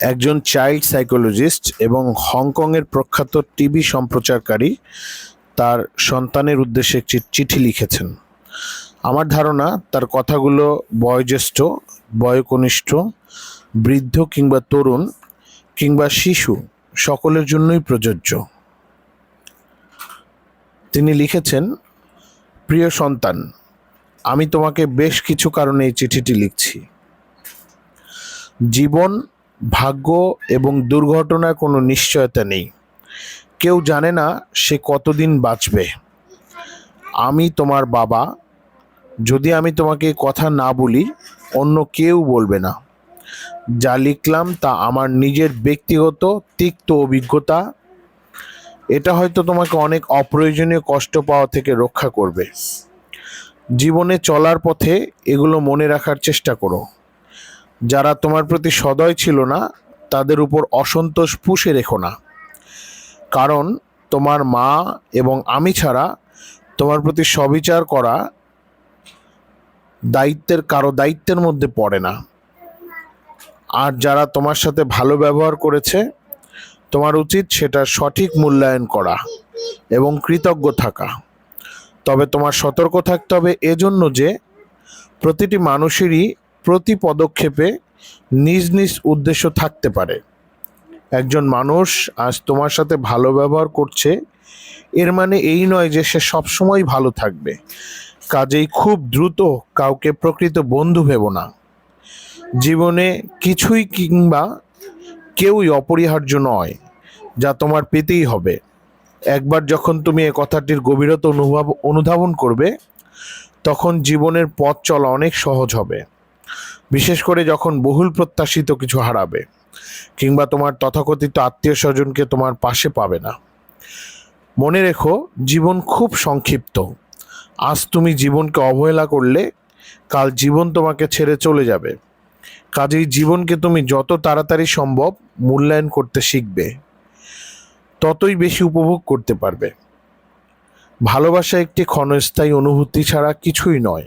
একজন child psychologist এবং হংকংয়ের প্রখ্যাত টিভি সম্প্রচারকারী তার সন্তানের উদ্দেশ্যে একটি চিঠি লিখেছেন। আমার ধারণা, তার কথাগুলো বয়োজ্যেষ্ঠ, বয়কনিষ্ঠ, বৃদ্ধ কিংবা তরুণ কিংবা শিশু, সকলের জন্যই প্রযোজ্য। তিনি লিখেছেন, প্রিয় সন্তান, আমি তোমাকে বেশ কিছু কারণে এই চিঠিটি লিখছি। জীবন ভাগ্য এবং দুর্ঘটনার কোনো নিশ্চয়তা নেই। কেউ জানে না সে কতদিন বাঁচবে। আমি তোমার বাবা। যদি আমি তোমাকে কথা না বলি, অন্য কেউ বলবে না। যা লিখলাম তা আমার নিজের ব্যক্তিগত, তিক্ত অভিজ্ঞতা। এটা হয়তো তোমাকে অনেক অপ্রয়োজনীয় কষ্ট পাওয়া থেকে রক্ষা করবে। জীবনে চলার পথে এগুলো মনে রাখার চেষ্টা করো। যারা তোমার প্রতি সদয় ছিল না, তাদের উপর অসন্তোষ পুষে রেখো না। কারণ তোমার মা এবং আমি ছাড়া তোমার প্রতি সবিচার করা দায়িত্বের কারও দায়িত্বের মধ্যে পড়ে না। আর যারা তোমার সাথে ভালো ব্যবহার করেছে, তোমার উচিত সেটা সঠিক মূল্যায়ন করা এবং কৃতজ্ঞ থাকা। তবে তোমার সতর্ক থাকতে হবে এজন্য যে প্রতিটি মানুষেরই প্রতি পদক্ষেপে নিজ নিজ উদ্দেশ্য থাকতে পারে। একজন মানুষ আজ তোমার সাথে ভালো ব্যবহার করছে, এর মানে এই নয় যে সে সবসময় ভালো থাকবে। কাজেই খুব দ্রুত কাউকে প্রকৃত বন্ধু ভেব না। জীবনে কিছুই কিংবা কেউই অপরিহার্য নয়, যা তোমার পেতেই হবে। একবার যখন তুমি এ কথাটির গভীরতা অনুভব, অনুধাবন করবে, তখন জীবনের পথ চলা অনেক সহজ হবে। বিশেষ করে যখন বহুল প্রত্যাশিত কিছু হারাবে, কিংবা তোমার তথাকথিত আত্মীয় স্বজনকে তোমার পাশে পাবে না। মনে রেখো, জীবন খুব সংক্ষিপ্ত। আজ তুমি জীবনকে অবহেলা করলে, কাল জীবন তোমাকে ছেড়ে চলে যাবে। কাজেই জীবনকে তুমি যত তাড়াতাড়ি সম্ভব মূল্যায়ন করতে শিখবে। ততই বেশি উপভোগ করতে পারবে। ভালোবাসা একটি ক্ষণস্থায়ী অনুভূতি ছাড়া কিছুই নয়।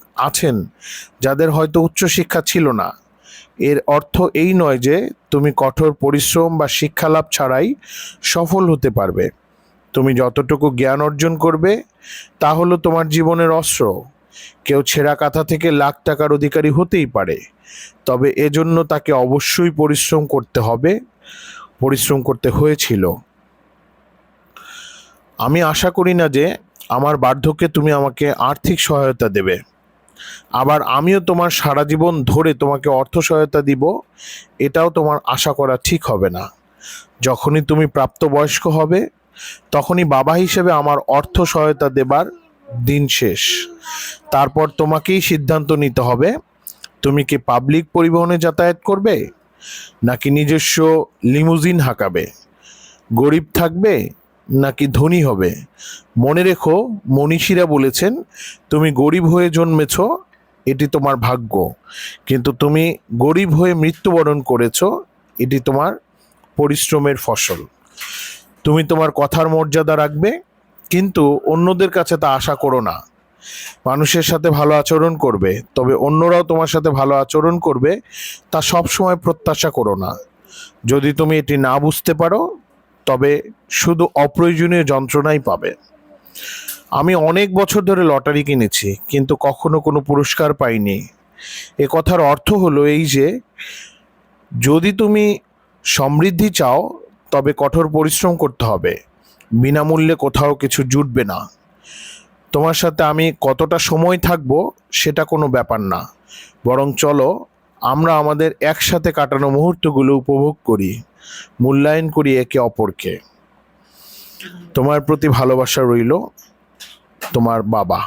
আছেন, যাদের হয়তো উচ্চশিক্ষা ছিল না। এর অর্থ এই নয় যে তুমি কঠোর পরিশ্রম বা শিক্ষালাভ ছাড়াই সফল হতে পারবে। তুমি যতটুকু জ্ঞান অর্জন করবে, তা হলো তোমার জীবনের অস্ত্র। কেউ ছেঁড়া কাঁথা থেকে লাখ টাকার অধিকারী হতেই পারে, তবে এজন্য তাকে অবশ্যই পরিশ্রম করতে হবে। পরিশ্রম করতে হয়েছিল। আমি আশা করি না যে আমার বার্ধক্যে তুমি আমাকে আর্থিক সহায়তা দেবে। আবার আমিও তোমার সারা জীবন ধরে তোমাকে অর্থ সহায়তা দিব, এটাও তোমার আশা করা ঠিক হবে না। যখনই তুমি প্রাপ্তবয়স্ক হবে, তখনই বাবা হিসেবে আমার অর্থ সহায়তা দেবার দিন শেষ। তারপর তোমাকেই সিদ্ধান্ত নিতে হবে, তুমি কি পাবলিক পরিবহনে যাতায়াত করবে, নাকি নিজস্ব লিমুজিন হাঁকাবে? গরিব থাকবে নাকি ধনী হবে? মনে রেখো, মনীষীরা বলেছেন, তুমি গরিব হয়ে জন্মেছ, এটি তোমার ভাগ্য। কিন্তু তুমি গরিব হয়ে মৃত্যুবরণ করেছ, এটি তোমার পরিশ্রমের ফসল। তুমি তোমার কথার মর্যাদা রাখবে, কিন্তু অন্যদের কাছে তা আশা করো না। মানুষের সাথে ভালো আচরণ করবে, তবে অন্যরাও তোমার সাথে ভালো আচরণ করবে, তা সবসময় প্রত্যাশা করো না। যদি তুমি এটি না বুঝতে পারো তবে শুধু অপ্রয়োজনীয় যন্ত্রণাই পাবে। আমি অনেক বছর ধরে লটারি কিনেছি, কিন্তু কখনো কোনো পুরস্কার পাইনি। এ কথার অর্থ হলো এই যে, যদি তুমি সমৃদ্ধি চাও, তবে কঠোর পরিশ্রম করতে হবে। বিনামূল্যে কোথাও কিছু জুটবে না। তোমার সাথে আমি কতটা সময় থাকব, সেটা কোনো ব্যাপার না। বরং চলো, আমরা আমাদের একসাথে কাটানো মুহূর্তগুলো উপভোগ করি। মূল্যায়ন করি একে অপরকে। তোমার প্রতি ভালোবাসা রইল তোমার বাবা।